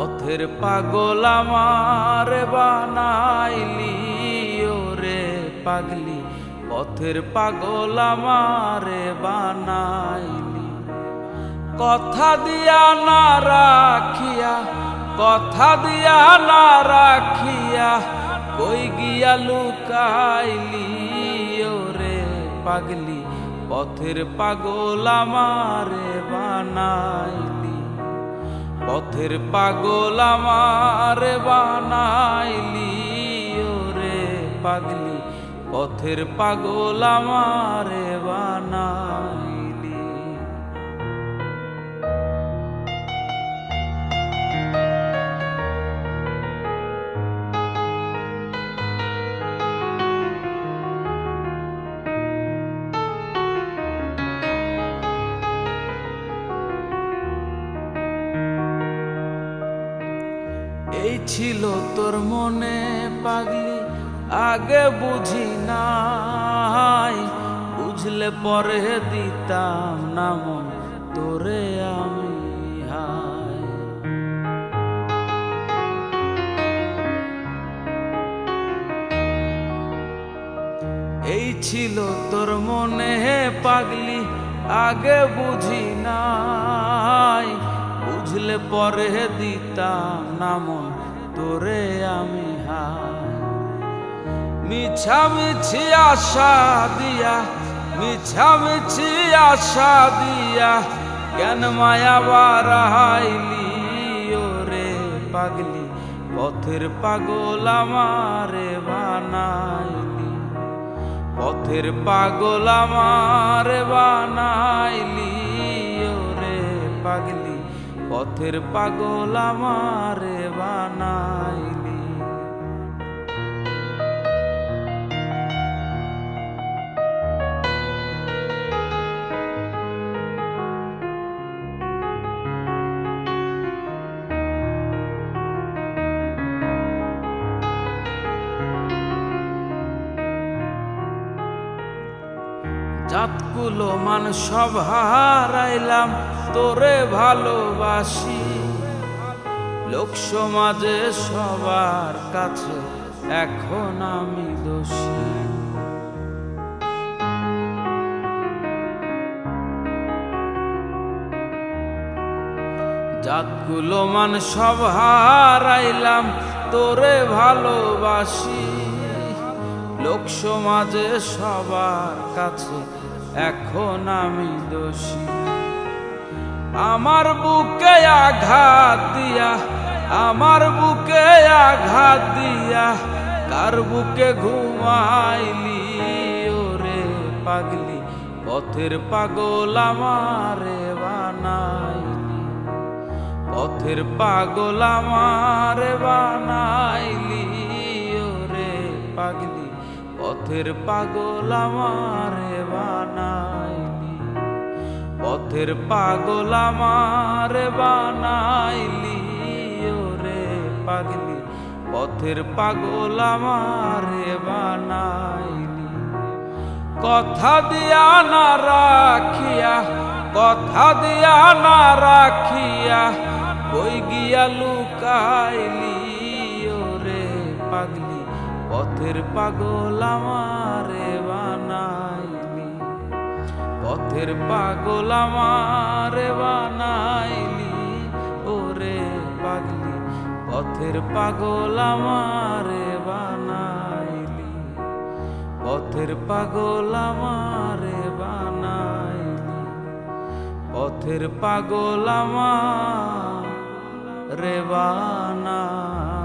পথের পাগল আমার বানাইলি, ওরে পাগলি। পথের পাগল আমার বানাইলি। কথা দিয়া না রাখিয়া, কথা দিয়া না রাখিয়া কই গিয়া লুকাইলি, ওরে পাগলি। পথের পাগল আমারে বানাইলি। পথের পাগল আমার বানাইলি ওরে পাগলি। পথের পাগল আমার বানাইলি। এই ছিল তোর মনে পাগলি, আগে বুঝি নাই। বুঝলে পরে দিতাম না তোরে আমি এই ছিল তোর মনে পাগলি, আগে বুঝি নাই। বুঝলে পরে দিতাম না মন, তোরে আমি হায় মিছামিছি আশা দিয়া মিছামিছি আশা দিয়া কেন মায়া বারাইলি ওরে পাগলি, পথের পাগল আমারে বানাইলি। পথের পাগল আমারে বানাইলি। পথের পাগল আমারে বানাইলি। জাতগুলো মান সব হারাইলাম। তোরে ভালোবাসি। লোক সমাজে সবার কাছে এখন আমি দোষী। জাতগুলো মান সব হারাইলাম, তোরে ভালোবাসি। লোক সমাজে সবার কাছে এখন আমি দোষী। আমার বুকে আঘাত দিয়া, আমার বুকে আঘাত দিয়া, কার বুকে ঘুমাইলি ওরে পাগলি? পথের পাগল আমারে বানাইলি। পথের পাগল আমারে বানাইলি ওরে পাগলি। পথের পাগল আমারে বানাইলি। পথের পাগল আমারে বানাইলি, ওরে পাগলি। পথের পাগল আমারে বানাইলি। কথা দিয়া না রাখিয়া, কথা দিয়া না রাখিয়া কই গিয়া লুকাইলি, ওরে পাগলি। পথের পাগল আমারে বানাইলি। পথের পাগল আমারে বানাইলি, ওরে পাগলি। পথের পাগল আমারে বানাইলি, পথের পাগল আমারে বানাইলি। পথের পাগল আমারে বানাইলি।